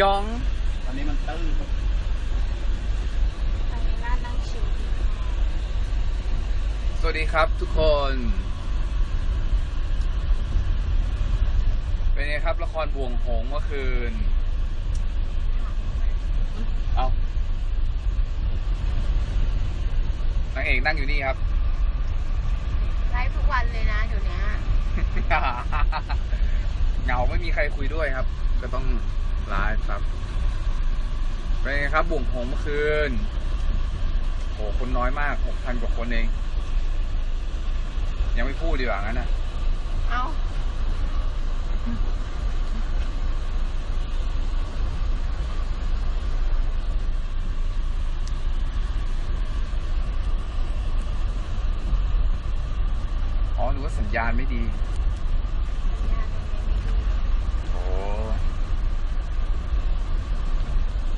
ยองตอนนี้มันตื้นตอนนี้น่านั่งชิวสวัสดีครับทุกคน เป็นไงครับละครบวงหงส์เมื่อคืน เอานางเอกนั่งอยู่นี่ครับ ไลฟ์ทุกวันเลยนะเดี๋ยวนี้ เหงาไม่มีใครคุยด้วยครับ ก็ต้อง ไลฟ์ครับ เป็นไงครับบ่วงหงส์เมื่อคืนโอ้คนน้อยมากหกพันกว่าคนเอง ยังไม่พูดดีกว่างั้นนะเอ้าอ๋อหนูว่าสัญญาณไม่ดี สัญญาณตรงนี้ไม่ดี โอ้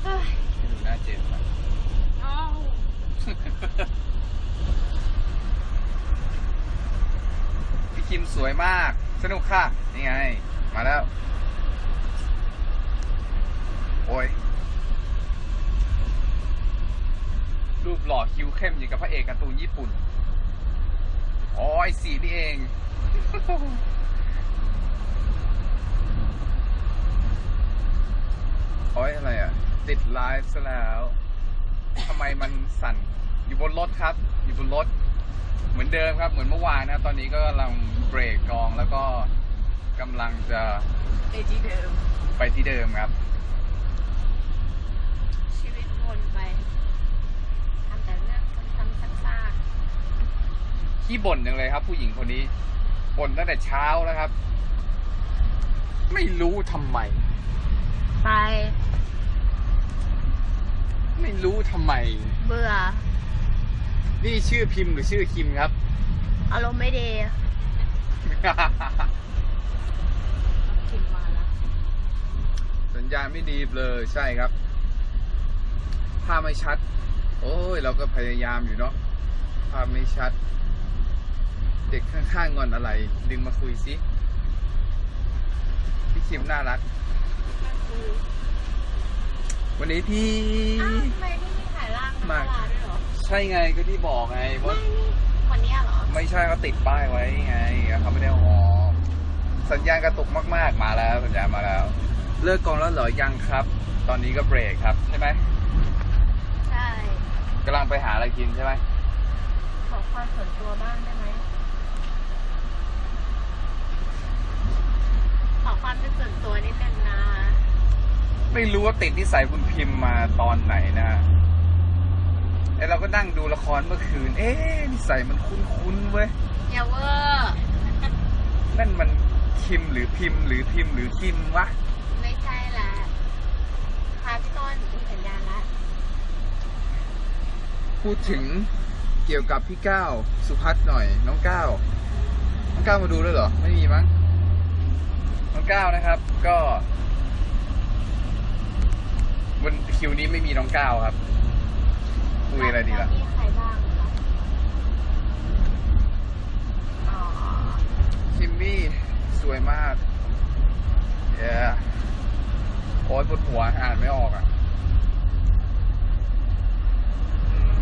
เฮ้ย ดูหน้าเจมส์อะ เอ้า พี่คิม สวยมาก สนุกค่ะ นี่ไง มาแล้ว โอ้ย รูปหล่อคิ้วเข้มอย่างกับพระเอกการ์ตูนญี่ปุ่น อ๋อ ไอสีนี่เอง โอ้ยอะไรอะ ติดไลฟ์ซะแล้ว ทำไมมันสั่น อยู่บนรถครับ อยู่บนรถ เหมือนเดิมครับ เหมือนเมื่อวานนะ ตอนนี้ก็กำลังเบรกกองแล้วก็กำลังจะไอที่เดิม ไปที่เดิมครับ ชีวิตวนไปทำแต่เรื่องซ้ำๆซากขี้บ่นจังเลยครับ ผู้หญิงคนนี้บ่นตั้งแต่เช้าแล้วครับ ไม่รู้ทำไม ๆไปไม่รู้ทำไม เบื่อ นี่ชื่อพิมพ์หรือชื่อคิมครับ อารมณ์ไม่ดีกินมาแล้วสัญญาณไม่ดีเลยใช่ครับภาพไม่ชัด โอ้ย เราก็พยายามอยู่เนาะภาพไม่ชัด เด็กข้างๆงอนอะไร ดึงมาคุยสิพี่คิมน่ารัก วันนี้พี่ อ้าวทำไมที่มีถ่ายร่างน้ำมาปลาด้วยเหรอใช่ไงก็ที่บอกไงไม่ว่านี่คนเนี้ยเหรอ ไม่ใช่เขาติดป้ายไว้ไงเขาไม่ได้เอาออกสัญญาณกระตุกมากๆมาแล้วสัญญาณมาแล้ว เลิกกองแล้วเหรอยังครับ ตอนนี้ก็เบรกครับใช่ไหมใช่กำลังไปหาอะไรกินใช่ไหมขอความส่วนตัวบ้างได้ไหมขอความเป็นส่วนตัวนิดนึงนะ ไม่รู้ว่าติดนิสัยคุณพิมพ์มาตอนไหนนะไอเราก็นั่งดูละครเมื่อคืน เอ๊ะนิสัยมันคุ้นๆเว้ยอย่าเวอร์นั่นมันคิมหรือพิมพ์หรือพิมพ์หรือคิมวะ ไม่ใช่ละค่ะพี่ต้นมีสัญญาณละพูดถึงเกี่ยวกับพี่ก้าวสุพัฒน์หน่อย น้องก้าวน้องก้าวมาดูด้วยเหรอ ไม่มีมั้งน้องก้าวนะครับ ก็วันคิวนี้ไม่มีน้องก้าวครับ คุยอะไรดีล่ะ มีใครบ้างคะอ๋อคิมมี่สวยมากเย้โอ้ยปวดหัวอ่านไม่ออกอะ อืม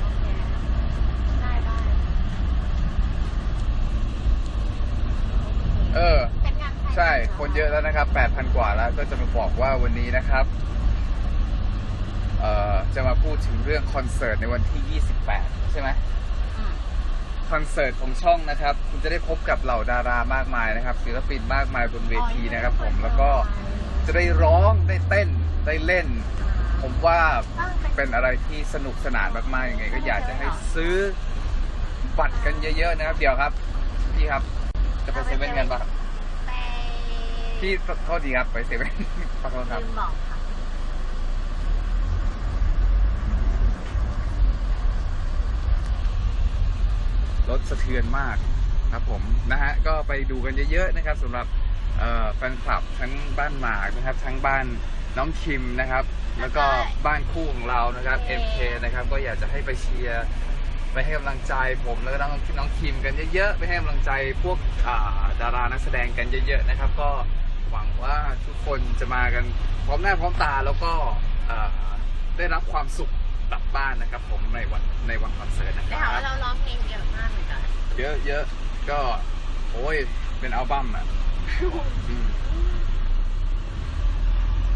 โอเคได้ได้เออ เป็นงานใครใช่ คนเยอะแล้วนะครับ 8,000 กว่าแล้ว ก็จะมาบอกว่าวันนี้นะครับ เอ่อจะมาพูดถึงเรื่องคอนเสิร์ตในวันที่ 28 ใช่ไหมอืมคอนเสิร์ตของช่องนะครับ คุณจะได้พบกับเหล่าดารามากมายนะครับศิลปินมากมายบนเวทีนะครับ ผมแล้วก็จะได้ร้องได้เต้นได้เล่น ผมว่าเป็นอะไรที่สนุกสนานมากๆยังไง ก็อยากจะให้ซื้อบัตรกันเยอะๆนะครับ เดี๋ยวครับพี่ครับ จะไปเซเว่นกันปะครับไปพี่โทษทีครับไปเซเว่นขอโทษครับลืมบอกค่ะ รถสะเทือนมากครับผมนะฮะก็ไปดูกันเยอะๆนะครับสำหรับเอ่อแฟนคลับทั้งบ้านหมากนะครับ ทั้งบ้านน้องคิมนะครับ แล้วก็บ้านคู่ของเรานะครับ MK นะครับก็อยากจะให้ไปเชียร์ให้กำลังใจผมแล้วก็น้องน้องคิมกันเยอะๆไปให้กำลังใจพวกอ่าดารานักแสดงกันเยอะๆนะครับ ก็หวังว่าทุกคนจะมากันพร้อมหน้าพร้อมตาแล้วก็อ่าได้รับความสุข กลับบ้านนะครับ ผมในวันในวันคอนเสิร์ตนะคได้รัข่าวว่าบเราร้องเพลงเยอะมากเหมือนกันเยอะเยอะก็โอ้ยเป็นอัลบั้มอะอืม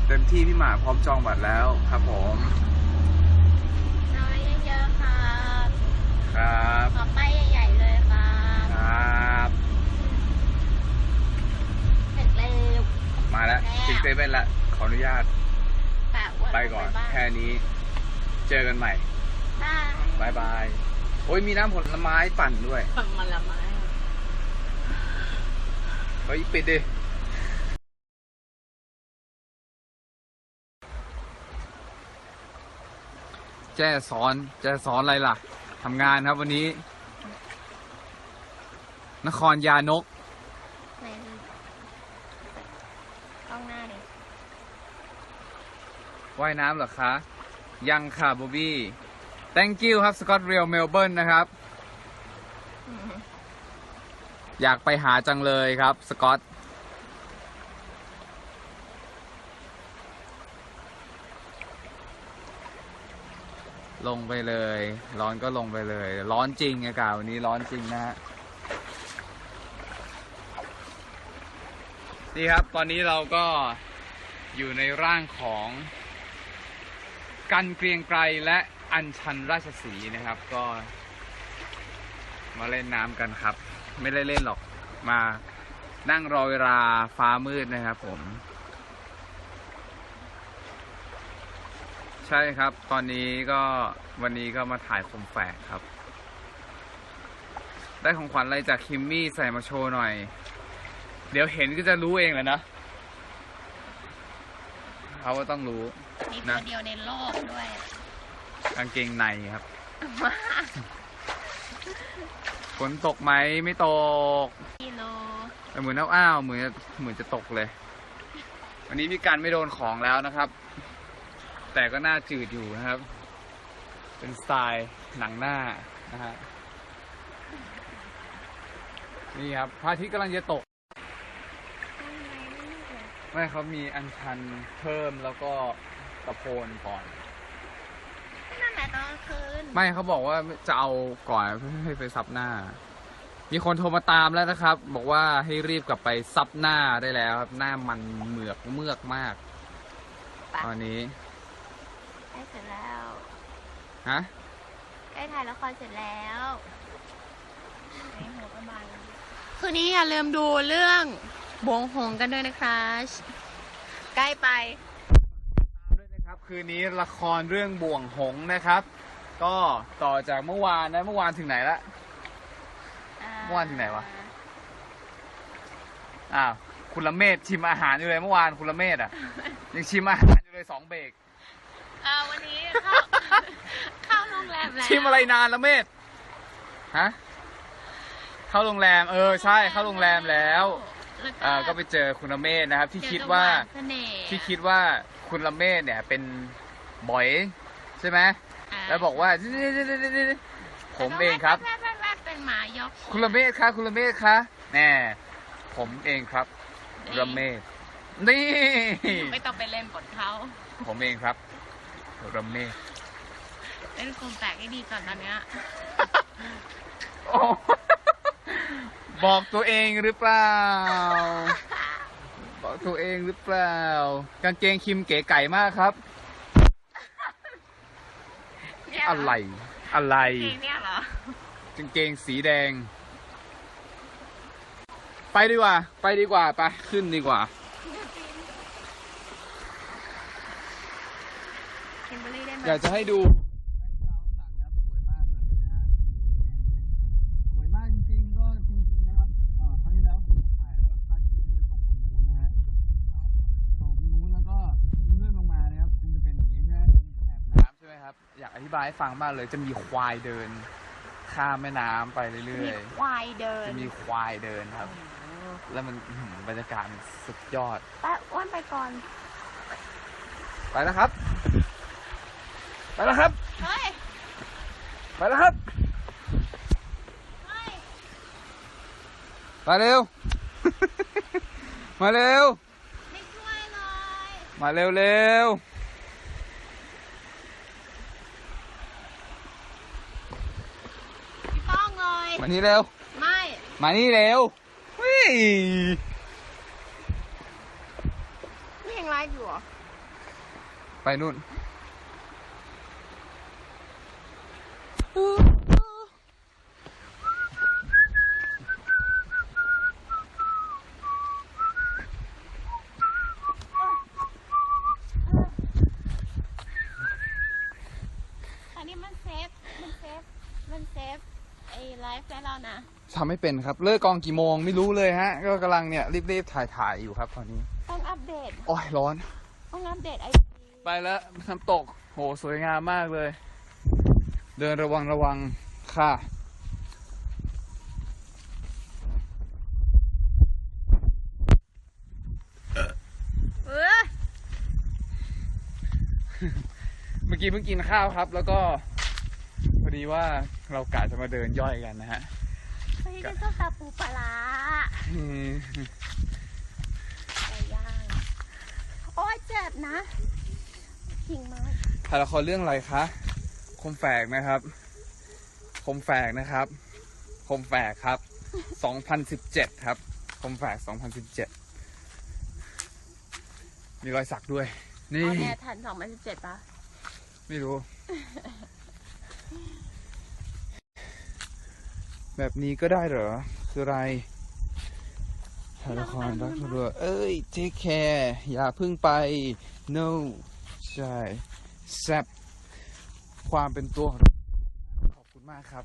เต็มที่พี่หมาพร้อมจองบัตรแล้วครับผมน้อยเยอะๆครับครับขอไปใหญ่ๆเลยครับครับถึงเร็วมาแล้วถึงเซเว่นละขออนุญาตแปะอ้วนไปก่อน บ้างแค่นี้ เจอกันใหม่บายบายบาย โอ้ยมีน้ำผลไม้ปั่นด้วยมันละไม้เฮ้ยปิดดิแจ้สอนแจ้สอนอะไรล่ะทำงานครับวันนี้ นครยานกไหนดูกล้องหน้าดิว่ายน้ำเหรอคะ ยังค่ะบอบบี้ thank you ครับสกอตเรียลเมลเบิร์นนะครับ อยากไปหาจังเลยครับสกอตลงไปเลย ร้อนก็ลงไปเลย ร้อนจริงอากาศวันนี้ร้อนจริงนะฮะนี่ครับ ตอนนี้เราก็อยู่ในร่างของ กันเกรียงไกรและอัญชันราชสีนะครับ ก็ มาเล่นน้ำกันครับ ไม่ได้เล่นหรอกมานั่งรอเวลาฟ้ามืดนะครับผม ใช่ครับ ตอนนี้ก็วันนี้ก็มาถ่ายคมแฝกครับ ได้ของขวัญอะไรจากคิมมี่ใส่มาโชว์หน่อย เดี๋ยวเห็นก็จะรู้เองแหละนะเขาก็ต้องรู้ มีนะตัวเดียวในโลกด้วยกางเกงในครับฝนตกไหมไม่ตก กิโลแต่เหมือนอ้าวๆเหมือนจะเหมือนจะตกเลย วันนี้พี่กันไม่โดนของแล้วนะครับ แต่ก็น่าจืดอยู่นะครับ เป็นสไตล์หนังหน้านะฮะนี่ครับพระอาทิตย์กำลังจะตกไม่เขามีอัญชันเพิ่มแล้วก็ ตะโพนก่อน นั่นแหละตอนกลางคืนไม่เขาบอกว่าจะเอาก่อนเพื่อให้ไปซับหน้า มีคนโทรมาตามแล้วนะครับ บอกว่าให้รีบกลับไปซับหน้าได้แล้วครับ หน้ามันเหมือกเมือกมากไปตอนนี้ ใกล้เสร็จแล้วฮะ ใกล้ถ่ายละครเสร็จแล้วไอ้หัวกระบาลคืนนี้อย่าลืมดูเรื่องบวงหงส์กันด้วยนะคะ ใกล้ไปด้วยนะ ครับคืนนี้ละครเรื่องบ่วงหงส์นะครับ ก็ต่อจากเมื่อวานนะเมื่อวานถึงไหนละ เมื่อวานถึงไหนวะ อ้าวคุณละเมศชิมอาหารอยู่เลยเมื่อวานคุณละเมศอะ ยังชิมอาหารอยู่เลยสองเบรกเอ่อวันนี้เข้า เข้าโรงแรมแล้วชิมอะไรนานละเมศฮะเข้าโรงแรม เออใช่เข้าโรงแรมแล้ว แล้วเออก็ไปเจอคุณละเมศนะครับ ที่คิดว่าเจอกับหนเสน่ห์ที่คิดว่า คุณละเมศเนี่ย เป็นบอยใช่ไหมาแล้วบอกว่าผมเองครับแว๊บๆๆๆเป็นหมายกคุณละเมศคะคุณละเมศคะแน่ผมเองครับละเมศนี่ไม่ต้องไปเล่นบทเขาผมเองครับละเมศเล่นกลุ่มแตกให้ดีก่อนตอนเนี้ยโอ้บอกตัวเองหรือเปล่าบอก ตัวเองหรือเปล่า กางเกงคิมเก๋ไก่มากครับ เนี่ยเหอะไร อะไรเพลงเนี่ยเหรอ กางเกงสีแดง ไปดีกว่า ไปดีกว่า ไป ขึ้นดีกว่า เคนเบอรี่ได้ไหม อยากจะให้ดู ธิบายให้ฟังมากเลยจะมีควายเดิน ข้ามแม่น้ำไปเรื่มีอยควายเดิๆ นจะมีควายเดินครับ แล้วมันบรรยากาศสุดยอด ป้าอ้วนไปก่อนไปนะครับไปแล้วครับ ไปแล้วครับ เฮ้มาเร็ว มาเร็วมาเร็วเร็ว มานี่เร็ว ไม่ มานี่เร็วเฮ้ยนี่ยังไลฟ์อยู่เหรอ ไปนู่น อันนี้มันเซฟ มันเซฟ มันเซฟไอ้ไลฟ์ได้แล้ว นะทำไม่เป็นครับ เลิกกองกี่โมงไม่รู้เลยฮะ ก็กำลังเนี่ยรีบๆถ่ายถ่ายๆอยู่ครับตอนนี้ ต้องอัปเดต โอ้ยร้อน ต้องอัปเดตไอไปแล้วน้ำตก โหสวยงามมากเลย เดินระวังระวังค่ะ เออเมื่อกี้เพิ่งกินข้าวครับ แล้วก็พอดีว่าเรากะจะมาเดินย่อยกันนะฮะ เฮ้ยจะต้องตาปูปลาร้าอืมไก่ย่างโอ้ยเจ็บนะจริงมากถ่ายละครเรื่องอะไรคะคมแฝกนะครับ คมแฝกนะครับ คมแฝกครับ 2017 ครับ คมแฝก 2017 มีรอยสักด้วยอนี่อนแอร์ทัน2017ปะไม่รู้ แบบนี้ก็ได้เหรอ คืออะไรถ่ายละครรักรัวเอ้ยเทคแคร์อย่าพึ่งไป no ใช่แซบความเป็นตัวขอบคุณมากครับ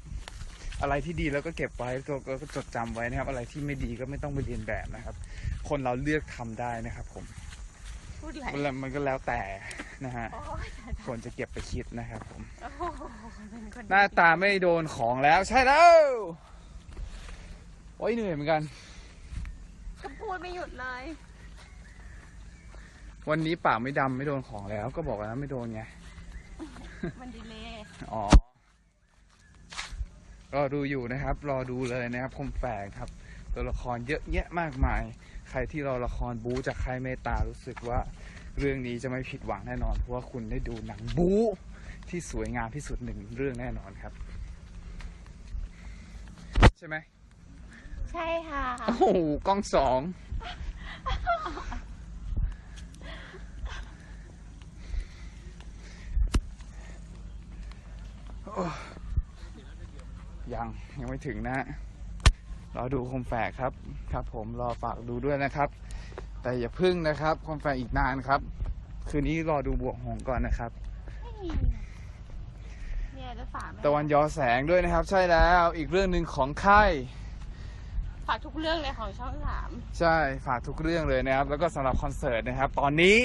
อะไรที่ดีแล้วก็เก็บไว้ตัวก็จดจำไว้นะครับ อะไรที่ไม่ดีก็ไม่ต้องไปเรียนแบบนะครับ คนเราเลือกทำได้นะครับผม พูดอะไรมันมันก็แล้วแต่นะฮะโอ้ยควรจะเก็บไปคิดนะครับผมโอ้โหเป็นคนหน้าตาไม่โดนของแล้วใช่แล้ว โอ้ยเหนื่อยเหมือนกัน ก็พูดไม่หยุดเลย วันนี้ปากไม่ดำไม่โดนของแล้ว ก็บอกแล้วไม่โดนไง มันดีเลยอ๋อรอดูอยู่นะครับ รอดูเลยนะครับคมแฝกครับ ตัวละครเยอะแยะมากมาย ใครที่รอละครบู๊จากใครเมตตารู้สึกว่าเรื่องนี้จะไม่ผิดหวังแน่นอน เพราะว่าคุณได้ดูหนังบู๊ที่สวยงามที่สุดหนึ่งเรื่องแน่นอนครับ ใช่ไหมใช่ค่ะ โอ้โหกล้องสองโอ้ยัง ยังไม่ถึงนะฮะ รอดูคมแฝกครับครับ ผมรอฝากดูด้วยนะครับ แต่อย่าพึ่งนะครับคมแฝกอีกนานครับ คืนนี้รอดูบวกหงส์ก่อนนะครับไม่มีเนี่ยจะฝากไหมตะวันยอแสงด้วยนะครับ ใช่แล้วอีกเรื่องหนึ่งของค่ายฝากทุกเรื่องเลยของช่องสามใช่ฝากทุกเรื่องเลยนะครับ แล้วก็สำหรับคอนเสิร์ตนะครับ ตอนนี้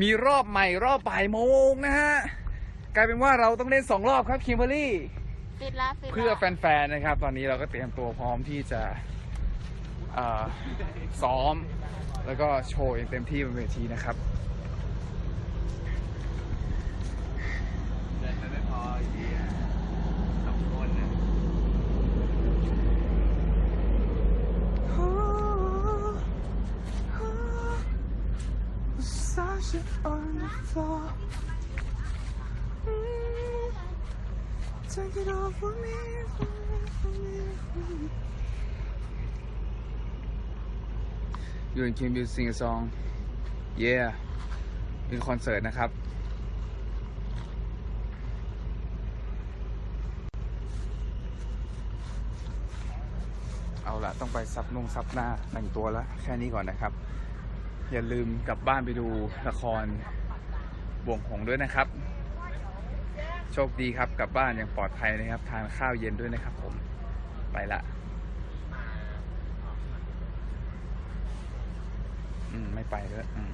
มีรอบใหม่รอบบ่ายโมงนะฮะกลายเป็นว่าเราต้องเล่นสองรอบครับคิมเบอรี่ ฟิตละฟิตละเพื่อแฟนๆนะครับ ตอนนี้เราก็เตรียมตัวพร้อมที่จะเอ่อซ้อม แล้วก็โชว์อย่างเต็มที่บนเวทีนะครับ เดินไปไม่พออีกทีอะสองคนน่ะ Take it all for me, for me, for me, for me. You and Kim will sing a song. Yeah. เป็นคอนเสิร์ตนะครับ เอาละต้องไปซับนงซับหน้าแต่งตัวแล้ว แค่นี้ก่อนนะครับ อย่าลืมกลับบ้านไปดูละครบ่วงหงด้วยนะครับ ชคดีครับกลับบ้านอย่างปลอดภัยนะครับ ทานข้าวเย็นด้วยนะครับผมไปละอืมไม่ไปแล้วอืม